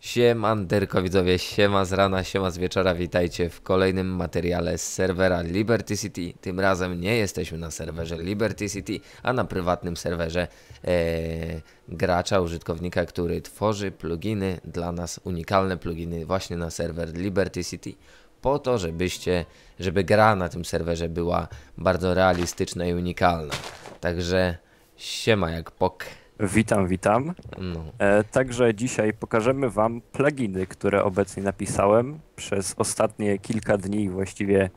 Siemanderko widzowie, siema z rana, siema z wieczora, witajcie w kolejnym materiale z serwera Liberty City. Tym razem nie jesteśmy na serwerze Liberty City, a na prywatnym serwerze e, gracza, użytkownika, który tworzy pluginy dla nas, unikalne pluginy właśnie na serwer Liberty City. Po to, żebyście, żeby gra na tym serwerze była bardzo realistyczna i unikalna. Także siema jak pok. Witam, witam. No. E, także dzisiaj pokażemy Wam pluginy, które obecnie napisałem. Przez ostatnie kilka dni właściwie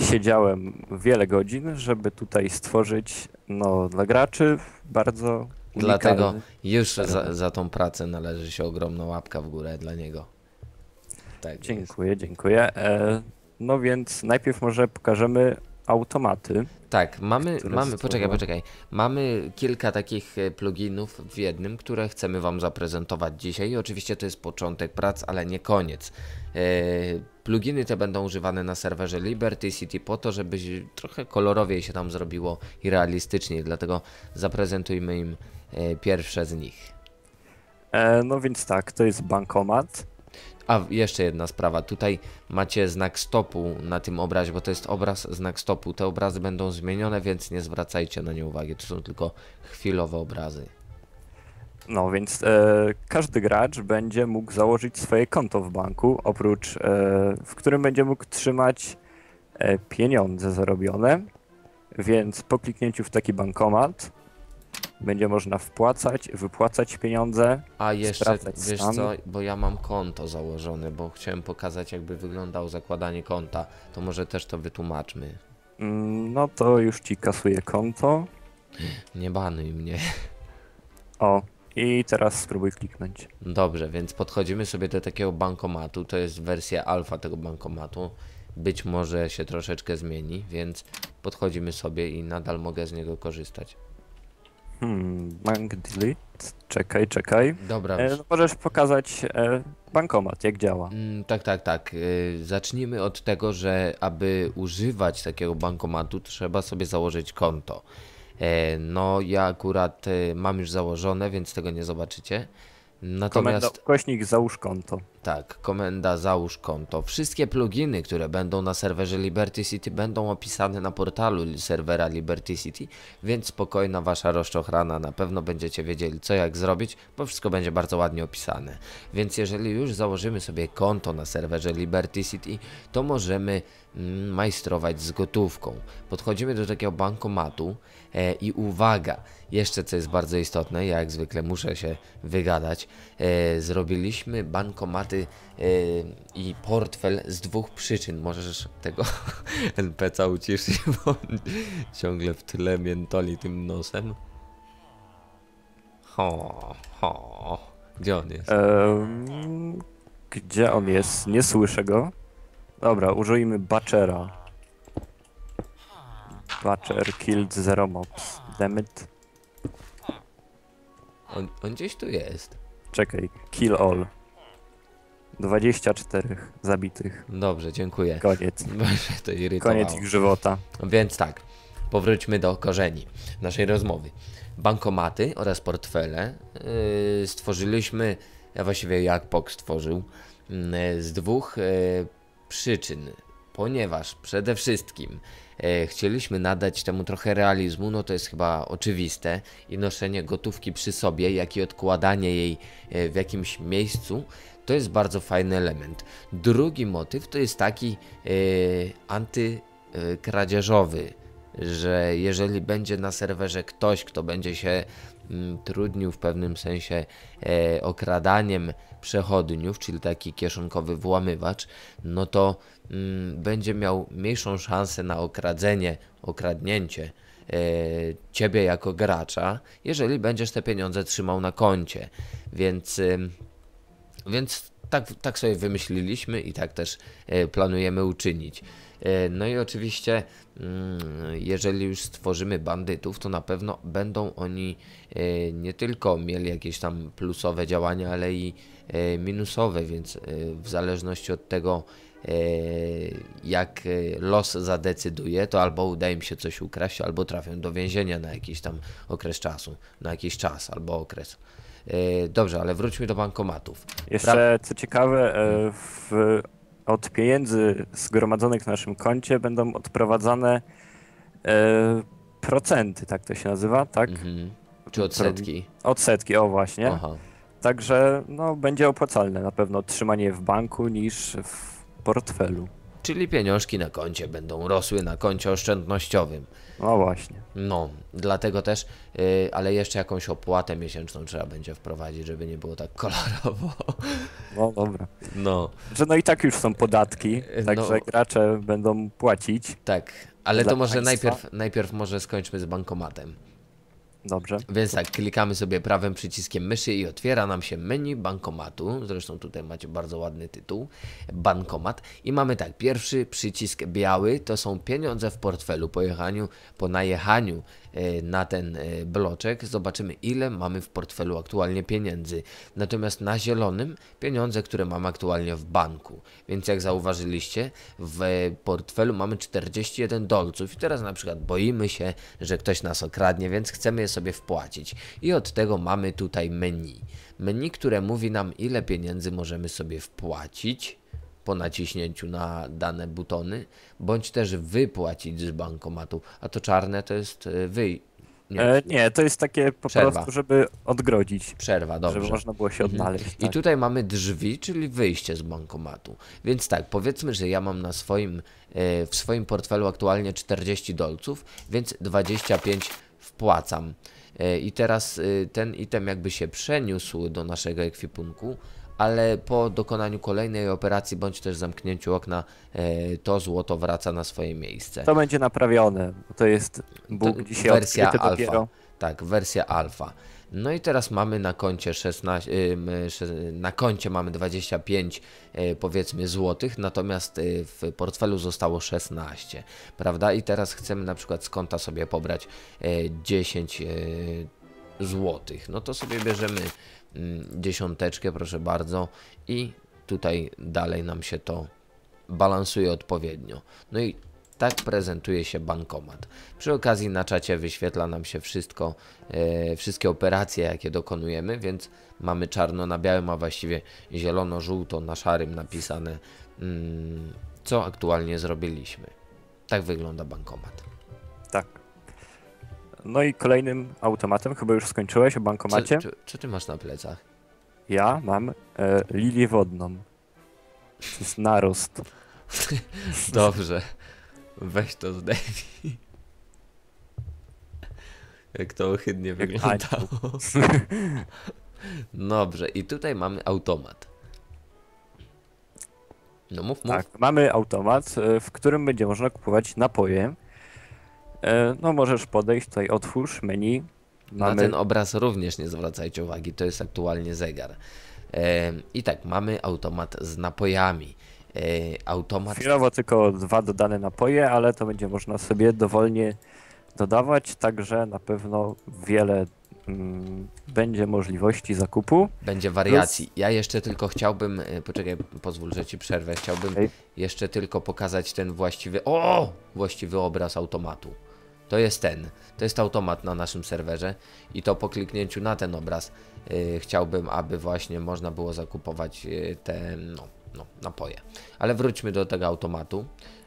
siedziałem wiele godzin, żeby tutaj stworzyć no, dla graczy bardzo. Dlatego już za, za tą pracę należy się ogromna łapka w górę dla niego. Tak. Dziękuję, dziękuję. E, no więc najpierw może pokażemy automaty. Tak, mamy, mamy, poczekaj, poczekaj. Mamy kilka takich e, pluginów w jednym, które chcemy Wam zaprezentować dzisiaj. Oczywiście to jest początek prac, ale nie koniec. E, pluginy te będą używane na serwerze Liberty City po to, żeby trochę kolorowiej się tam zrobiło i realistyczniej, dlatego zaprezentujmy im e, pierwsze z nich. No więc tak, to jest bankomat. A jeszcze jedna sprawa, tutaj macie znak stopu na tym obrazie, bo to jest obraz, znak stopu. Te obrazy będą zmienione, więc nie zwracajcie na nie uwagi, to są tylko chwilowe obrazy. No więc e, każdy gracz będzie mógł założyć swoje konto w banku, oprócz e, w którym będzie mógł trzymać e, pieniądze zarobione. Więc po kliknięciu w taki bankomat będzie można wpłacać, wypłacać pieniądze. A jeszcze, wiesz stan. co, bo ja mam konto założone, bo chciałem pokazać jakby wyglądało zakładanie konta, to może też to wytłumaczmy. Mm, No to już ci kasuje konto. Nie banuj mnie. O, i teraz spróbuj kliknąć. Dobrze, więc podchodzimy sobie do takiego bankomatu, to jest wersja alfa tego bankomatu. Być może się troszeczkę zmieni, więc podchodzimy sobie i nadal mogę z niego korzystać. Hmm, bank delete. Czekaj, czekaj. Dobra, E, no możesz pokazać e, bankomat, jak działa. Mm, tak, tak, tak. Yy, zacznijmy od tego, że aby używać takiego bankomatu, trzeba sobie założyć konto. E, no, ja akurat e, mam już założone, więc tego nie zobaczycie. Komenda Natomiast ukośnik załóż konto. tak, komenda załóż konto. Wszystkie pluginy, które będą na serwerze Liberty City, będą opisane na portalu serwera Liberty City, więc spokojna wasza rozczochrana, na pewno będziecie wiedzieli co jak zrobić, bo wszystko będzie bardzo ładnie opisane. Więc jeżeli już założymy sobie konto na serwerze Liberty City, to możemy majstrować z gotówką. Podchodzimy do takiego bankomatu e, i uwaga, jeszcze co jest bardzo istotne, ja jak zwykle muszę się wygadać, e, zrobiliśmy bankomaty e, i portfel z dwóch przyczyn. Możesz tego NPC uciszyć, bo ciągle w tyle miętoli tym nosem. Ho, ho. Gdzie on jest? Em, gdzie on jest? Nie słyszę go. Dobra, użyjmy Butchera. Butcher killed zero mobs. Dammit. On, on gdzieś tu jest. Czekaj, kill all. 24 zabitych. Dobrze, dziękuję. Koniec. Bo się to irytowało. Koniec ich żywota. Więc tak, powróćmy do korzeni naszej rozmowy. Bankomaty oraz portfele yy, stworzyliśmy, a właściwie jak POK stworzył, yy, z dwóch yy, przyczyn. Ponieważ przede wszystkim yy, chcieliśmy nadać temu trochę realizmu, no to jest chyba oczywiste, i noszenie gotówki przy sobie, jak i odkładanie jej yy, w jakimś miejscu, to jest bardzo fajny element. Drugi motyw to jest taki yy, anty y, kradzieżowy, że jeżeli będzie na serwerze ktoś, kto będzie się trudnił w pewnym sensie e, okradaniem przechodniów, czyli taki kieszonkowy włamywacz, no to mm, będzie miał mniejszą szansę na okradzenie, okradnięcie e, ciebie jako gracza, jeżeli będziesz te pieniądze trzymał na koncie. Więc ym, więc tak, tak sobie wymyśliliśmy i tak też e, planujemy uczynić. E, No i oczywiście, mm, jeżeli już stworzymy bandytów, to na pewno będą oni e, nie tylko mieli jakieś tam plusowe działania, ale i minusowe, więc w zależności od tego, jak los zadecyduje, to albo uda im się coś ukraść, albo trafią do więzienia na jakiś tam okres czasu, na jakiś czas albo okres. E, dobrze, ale wróćmy do bankomatów. Jeszcze co ciekawe, e, w, od pieniędzy zgromadzonych w naszym koncie będą odprowadzane e, procenty, tak to się nazywa, tak? Mhm. Czy odsetki? Odsetki, o właśnie. Aha. Także no, będzie opłacalne na pewno trzymanie w banku niż w portfelu. Czyli pieniążki na koncie będą rosły na koncie oszczędnościowym. No właśnie. No, dlatego też, yy, ale jeszcze jakąś opłatę miesięczną trzeba będzie wprowadzić, żeby nie było tak kolorowo. No dobra. No, Że no i tak już są podatki, No. także gracze będą płacić. tak. Ale to może państwa? najpierw, najpierw może skończmy z bankomatem. Dobrze. Więc tak, klikamy sobie prawym przyciskiem myszy i otwiera nam się menu bankomatu. Zresztą tutaj macie bardzo ładny tytuł. Bankomat. I mamy tak, pierwszy przycisk biały to są pieniądze w portfelu. Po jechaniu, po najechaniu e, na ten e, bloczek zobaczymy ile mamy w portfelu aktualnie pieniędzy. Natomiast na zielonym pieniądze, które mamy aktualnie w banku. Więc jak zauważyliście, w portfelu mamy 41 dolców i teraz na przykład boimy się, że ktoś nas okradnie, więc chcemy je sobie wpłacić. I od tego mamy tutaj menu. Menu, które mówi nam ile pieniędzy możemy sobie wpłacić po naciśnięciu na dane butony, bądź też wypłacić z bankomatu. A to czarne to jest e, wy... Nie, E, nie, to jest takie po Przerwa. prostu, żeby odgrodzić, przerwa, dobrze. żeby można było się odnaleźć. I tak. tutaj mamy drzwi, czyli wyjście z bankomatu. Więc tak, powiedzmy, że ja mam na swoim, e, w swoim portfelu aktualnie 40 dolców, więc 25 wpłacam. E, I teraz e, ten item jakby się przeniósł do naszego ekwipunku, ale po dokonaniu kolejnej operacji bądź też zamknięciu okna e, to złoto wraca na swoje miejsce. To będzie naprawione, bo to jest Bóg To dzisiaj wersja alfa. Tak, wersja alfa. No i teraz mamy na koncie 16, ym, sze- na koncie mamy 25 e, powiedzmy złotych, natomiast e, w portfelu zostało 16, prawda? I teraz chcemy na przykład z konta sobie pobrać e, 10 e, złotych. No to sobie bierzemy mm, dziesiąteczkę, proszę bardzo i tutaj dalej nam się to balansuje odpowiednio. No i tak prezentuje się bankomat. Przy okazji na czacie wyświetla nam się wszystko, e, wszystkie operacje, jakie dokonujemy, więc mamy czarno na białym, a właściwie zielono-żółto na szarym napisane, mm, co aktualnie zrobiliśmy. Tak wygląda bankomat. Tak. No i kolejnym automatem, chyba już skończyłeś o bankomacie. co, co ty masz na plecach? Ja mam e, lilię wodną. To jest narost. Dobrze. Weź to zdejmij. Jak to ohydnie wyglądało. Dobrze, i tutaj mamy automat. No mów, mów. Tak, mamy automat, e, w którym będzie można kupować napoje. E, No możesz podejść, tutaj otwórz menu. Na Mamy ten obraz również nie zwracajcie uwagi, to jest aktualnie zegar. Em, I tak, mamy automat z napojami. E, automat chwilowo tylko dwa dodane napoje, ale to będzie można sobie dowolnie dodawać, także na pewno wiele mm, będzie możliwości zakupu. będzie wariacji. Ja jeszcze tylko chciałbym, e, poczekaj, pozwól, że ci przerwę. Chciałbym Okej. jeszcze tylko pokazać ten właściwy, o, właściwy obraz automatu. To jest ten, to jest automat na naszym serwerze i to po kliknięciu na ten obraz y, chciałbym, aby właśnie można było zakupować y, te no, no, napoje. Ale wróćmy do tego automatu.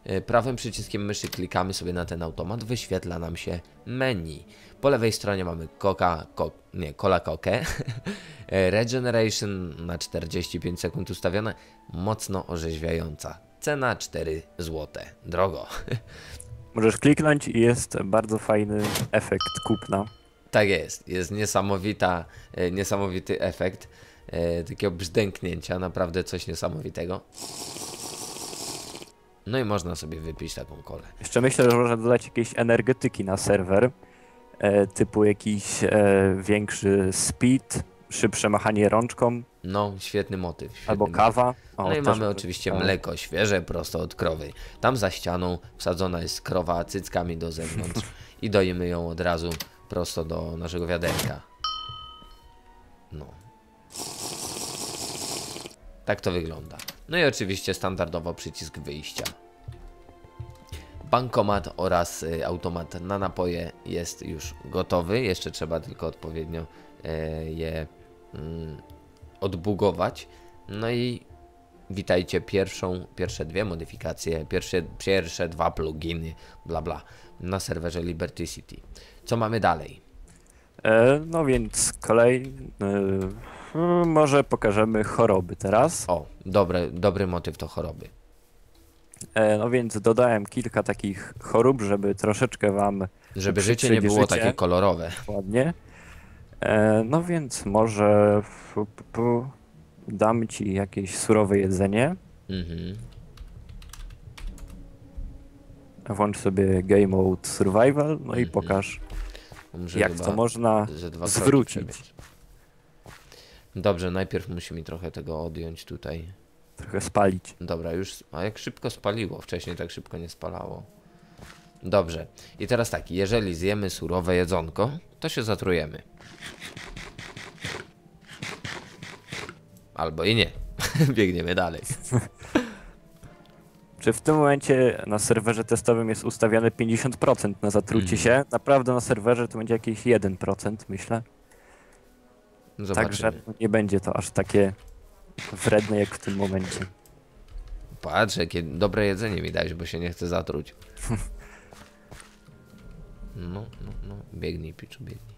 Y, prawym przyciskiem myszy klikamy sobie na ten automat, wyświetla nam się menu. Po lewej stronie mamy coca, co, nie, cola coke, regeneration na 45 sekund ustawione, mocno orzeźwiająca. Cena 4 zł. Drogo. Możesz kliknąć i jest bardzo fajny efekt kupna. Tak jest, jest niesamowita, e, niesamowity efekt e, takiego brzdęknięcia, naprawdę coś niesamowitego. No i można sobie wypić taką kolę. Jeszcze myślę, że można dodać jakieś energetyki na serwer, e, typu jakiś e, większy speed, szybsze machanie rączką, No, świetny motyw. Świetny albo kawa. O, No i mamy oczywiście mleko świeże, prosto od krowy. Tam za ścianą wsadzona jest krowa cyckami do zewnątrz i dojemy ją od razu prosto do naszego wiaderka. No. Tak to wygląda. No i oczywiście standardowo przycisk wyjścia. Bankomat oraz y, automat na napoje jest już gotowy. Jeszcze trzeba tylko odpowiednio e, je mm, odbugować. No i witajcie pierwszą, pierwsze dwie modyfikacje, pierwsze, pierwsze dwa pluginy, bla bla, na serwerze Liberty City. Co mamy dalej? E, no więc kolej. Może pokażemy choroby teraz. O, dobre, dobry motyw to choroby. E, no więc dodałem kilka takich chorób, żeby troszeczkę wam Żeby życie nie było życie. takie kolorowe. ładnie. E, no więc może dam ci jakieś surowe jedzenie. Mhm. Włącz sobie Game Mode Survival, no i Mhm. pokaż jak chyba to można zwrócić. Dobrze, najpierw musi mi trochę tego odjąć tutaj. trochę spalić. Dobra, już. A jak szybko spaliło? Wcześniej tak szybko nie spalało. Dobrze. I teraz tak, jeżeli zjemy surowe jedzonko, to się zatrujemy. Albo i nie. Biegniemy dalej. Czy w tym momencie na serwerze testowym jest ustawiane 50% na zatrucie Mhm. się? Naprawdę na serwerze to będzie jakieś 1%, myślę. Zobaczymy. Także nie będzie to aż takie wredne jak w tym momencie. Patrz, jakie dobre jedzenie mi dałeś, bo się nie chcę zatruć. No, no, no. Biegnij, piczu, biegnij.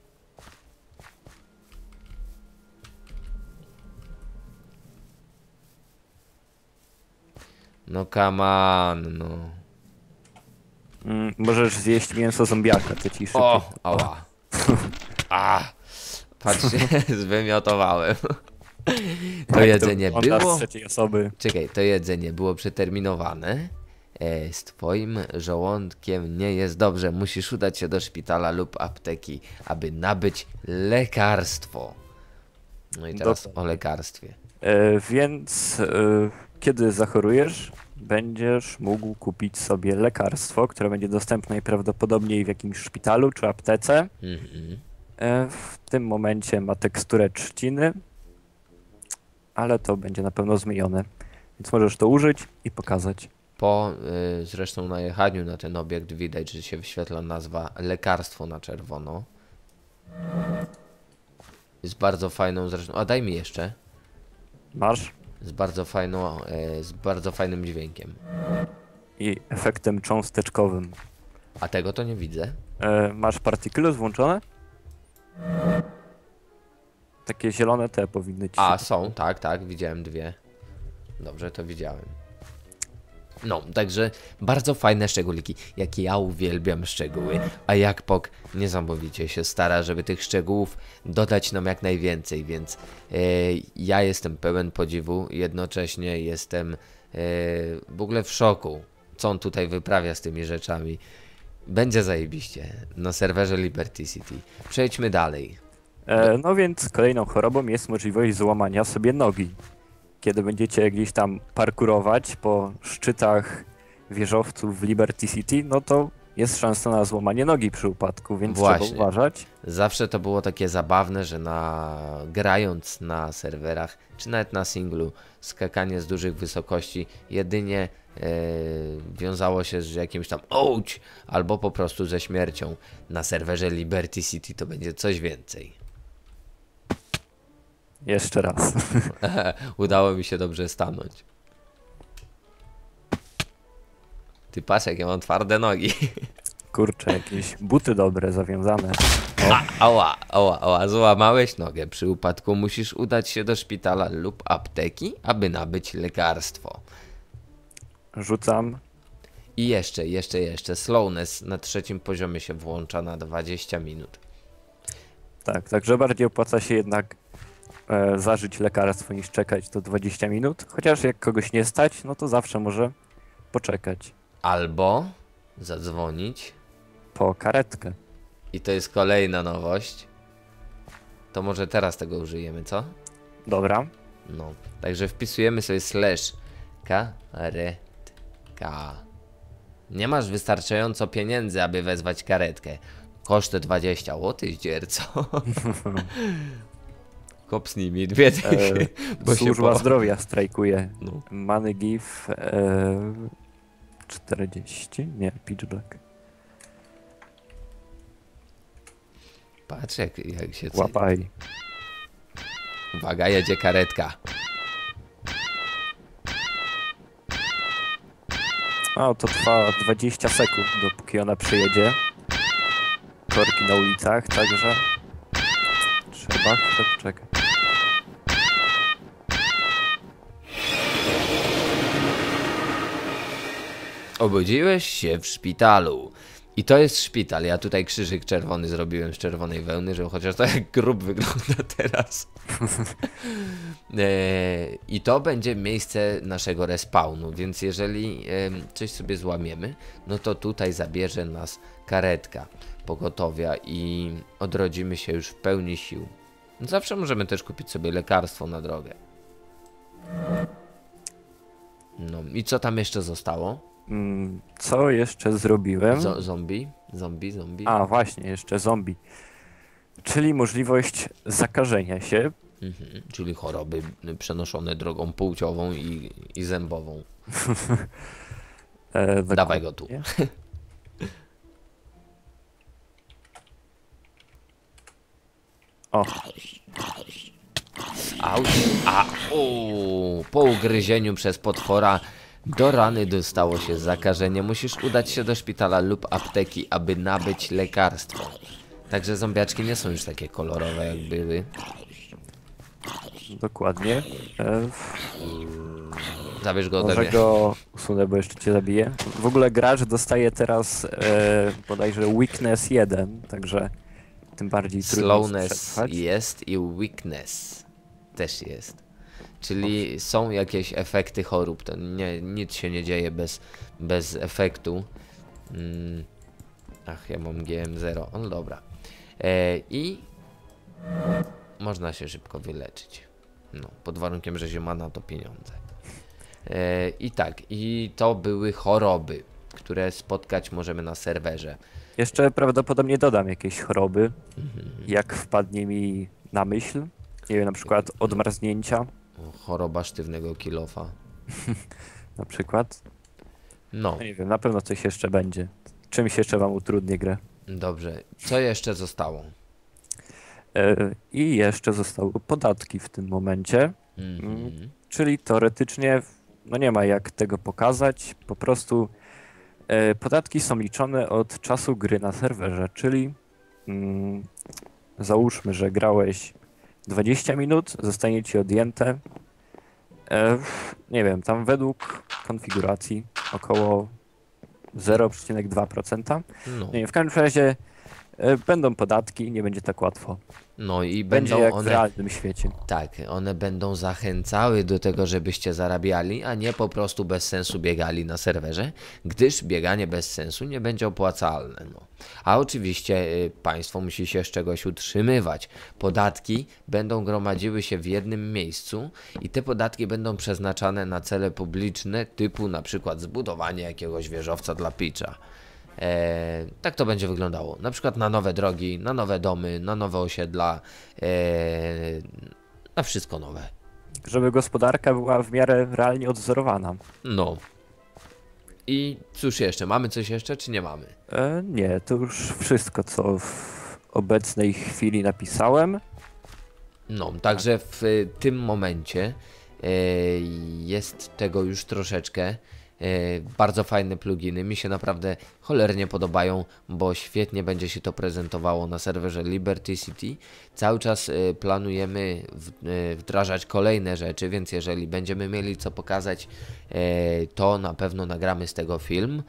No come on, no. Mm, możesz zjeść mięso zombiaka, to ci szybko. O, ała. A, patrzcie, zwymiotowałem. To Jak jedzenie wygląda było... Osoby. Czekaj, to jedzenie było przeterminowane. E, z twoim żołądkiem nie jest dobrze. Musisz udać się do szpitala lub apteki, aby nabyć lekarstwo. No i teraz Dobra. o lekarstwie. E, więc e, kiedy zachorujesz, będziesz mógł kupić sobie lekarstwo, które będzie dostępne najprawdopodobniej w jakimś szpitalu czy aptece. Mhm. E, w tym momencie ma teksturę trzciny, ale to będzie na pewno zmienione. Więc możesz to użyć i pokazać. Po y, zresztą najechaniu na ten obiekt widać, że się wyświetla nazwa lekarstwo na czerwono. Jest bardzo fajną zresztą. A daj mi jeszcze. Masz Z bardzo fajną, e, z bardzo fajnym dźwiękiem. i efektem cząsteczkowym. A tego to nie widzę. E, masz particles włączone? Takie zielone te powinny ci A, są, tak, tak, widziałem dwie. Dobrze, to widziałem. No, także bardzo fajne szczególiki. Jak ja uwielbiam szczegóły, a jak Pok niesamowicie się stara, żeby tych szczegółów dodać nam jak najwięcej, więc e, ja jestem pełen podziwu, jednocześnie jestem e, w ogóle w szoku, co on tutaj wyprawia z tymi rzeczami. Będzie zajebiście na serwerze Liberty City. Przejdźmy dalej. E, no więc kolejną chorobą jest możliwość złamania sobie nogi. Kiedy będziecie gdzieś tam parkurować po szczytach wieżowców w Liberty City, no to jest szansa na złamanie nogi przy upadku, więc Właśnie. trzeba uważać. Zawsze to było takie zabawne, że na grając na serwerach, czy nawet na singlu, skakanie z dużych wysokości jedynie e, wiązało się z jakimś tam ouch, albo po prostu ze śmiercią. Na serwerze Liberty City to będzie coś więcej. Jeszcze raz. Udało mi się dobrze stanąć. Ty patrz, jak ja mam twarde nogi. Kurczę, jakieś buty dobre, zawiązane. O, Ała, ała, ała, złamałeś nogę. Przy upadku musisz udać się do szpitala lub apteki, aby nabyć lekarstwo. rzucam. I jeszcze, jeszcze, jeszcze. Slowness na trzecim poziomie się włącza na 20 minut. Tak, także bardziej opłaca się jednak e, zażyć lekarstwo niż czekać do 20 minut. Chociaż jak kogoś nie stać, no to zawsze może poczekać Albo zadzwonić. po karetkę. I to jest kolejna nowość. To może teraz tego użyjemy, co? Dobra. No. Także wpisujemy sobie slash karetka. Nie masz wystarczająco pieniędzy, aby wezwać karetkę. Koszty 20. O ty zdzierco. Kopsnij mi dwie dychy, bo się Służba po... zdrowia strajkuje. No. Money give e, 40? Nie, pitch black. Patrz jak, jak się. Łapaj. Uwaga, jedzie karetka. O, to trwa 20 sekund, dopóki ona przyjedzie. Korki na ulicach, także trzeba chwilę poczekać. Obudziłeś się w szpitalu. I to jest szpital. Ja tutaj krzyżyk czerwony zrobiłem z czerwonej wełny, żeby chociaż tak jak grób wygląda teraz. e, I to będzie miejsce naszego respawnu, więc jeżeli coś sobie złamiemy, no to tutaj zabierze nas karetka pogotowia i odrodzimy się już w pełni sił. Zawsze możemy też kupić sobie lekarstwo na drogę. No i co tam jeszcze zostało? Mm, Co jeszcze zrobiłem? Zo zombie? Zombie, zombie? A, właśnie, jeszcze zombie. Czyli możliwość zakażenia się. Mhm. Czyli choroby przenoszone drogą płciową i, i zębową. E, Dawaj go tu. O, Auć. A, o, po ugryzieniu przez potwora do rany dostało się zakażenie. Musisz udać się do szpitala lub apteki, aby nabyć lekarstwo. Także zombiaczki nie są już takie kolorowe jak były. dokładnie. E, Zabierz go ode może mnie. go usunę, bo jeszcze cię zabiję. W ogóle gracz dostaje teraz e, bodajże weakness 1, także tym bardziej trudno Slowness jest i weakness też jest. Czyli są jakieś efekty chorób. To nie, nic się nie dzieje bez, bez efektu. Mm. Ach, ja mam GM0. No dobra. E, I można się szybko wyleczyć. No, pod warunkiem, że się ma na to pieniądze. E, I tak, i to były choroby, które spotkać możemy na serwerze. Jeszcze prawdopodobnie dodam jakieś choroby, Mhm. jak wpadnie mi na myśl. Nie wiem, na przykład odmarznięcia, Choroba sztywnego kilofa. na przykład. No, No nie wiem, na pewno coś jeszcze będzie. Czymś jeszcze wam utrudnię grę. dobrze. Co jeszcze zostało? E, I jeszcze zostały podatki w tym momencie, Mhm. czyli teoretycznie no nie ma jak tego pokazać, po prostu e, podatki są liczone od czasu gry na serwerze, czyli mm, załóżmy, że grałeś 20 minut, zostanie ci odjęte e, nie wiem, tam według konfiguracji około 0,2%. No. Nie, w każdym razie e, będą podatki, nie będzie tak łatwo. No i Będzie będą jak w one. realnym świecie. Tak, one będą zachęcały do tego, żebyście zarabiali, a nie po prostu bez sensu biegali na serwerze, gdyż bieganie bez sensu nie będzie opłacalne. No. A oczywiście y, państwo musi się z czegoś utrzymywać. Podatki będą gromadziły się w jednym miejscu i te podatki będą przeznaczane na cele publiczne, typu na przykład zbudowanie jakiegoś wieżowca dla Pitcha. E, tak to będzie wyglądało. Na przykład na nowe drogi, na nowe domy, na nowe osiedla, e, na wszystko nowe. Żeby gospodarka była w miarę realnie odzorowana. No. I cóż jeszcze? Mamy coś jeszcze, czy nie mamy? E, nie, to już wszystko, co w obecnej chwili napisałem. No, także w tym momencie e, jest tego już troszeczkę. E, bardzo fajne pluginy, mi się naprawdę cholernie podobają, bo świetnie będzie się to prezentowało na serwerze Liberty City. Cały czas e, planujemy e, wdrażać kolejne rzeczy, więc jeżeli będziemy mieli co pokazać, to na pewno nagramy z tego film.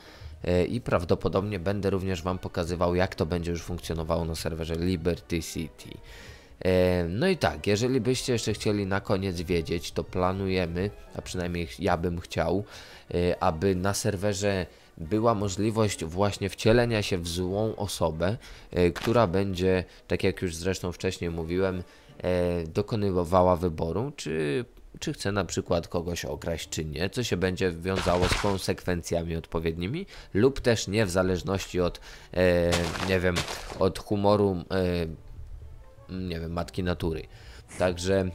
I prawdopodobnie będę również Wam pokazywał, jak to będzie już funkcjonowało na serwerze Liberty City. No i tak, jeżeli byście jeszcze chcieli na koniec wiedzieć, to planujemy, a przynajmniej ja bym chciał, e, aby na serwerze była możliwość właśnie wcielenia się w złą osobę, e, która będzie, tak jak już zresztą wcześniej mówiłem, e, dokonywała wyboru, czy, czy chce na przykład kogoś okraść, czy nie, co się będzie wiązało z konsekwencjami odpowiednimi, lub też nie w zależności od, nie wiem, od humoru nie wiem, matki natury. Także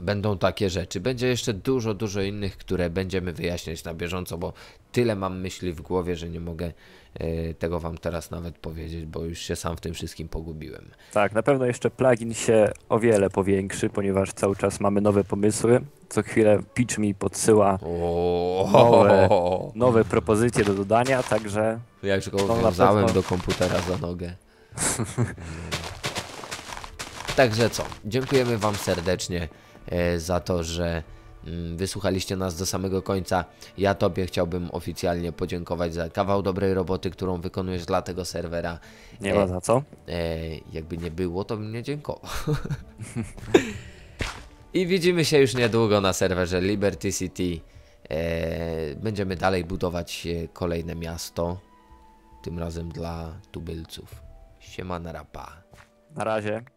będą takie rzeczy. Będzie jeszcze dużo, dużo innych, które będziemy wyjaśniać na bieżąco, bo tyle mam myśli w głowie, że nie mogę e, tego Wam teraz nawet powiedzieć, bo już się sam w tym wszystkim pogubiłem. Tak, na pewno jeszcze plugin się o wiele powiększy, ponieważ cały czas mamy nowe pomysły. Co chwilę Pitch mi podsyła Nowe. nowe propozycje do dodania, także Jak go No, wiązałem do komputera za nogę. Także co, dziękujemy Wam serdecznie e, za to, że mm, wysłuchaliście nas do samego końca. Ja Tobie chciałbym oficjalnie podziękować za kawał dobrej roboty, którą wykonujesz dla tego serwera. nie E, ma za co. E, jakby nie było, to bym nie dziękował. I widzimy się już niedługo na serwerze Liberty City. E, będziemy dalej budować kolejne miasto. Tym razem dla tubylców. Siema na rapa. Na razie.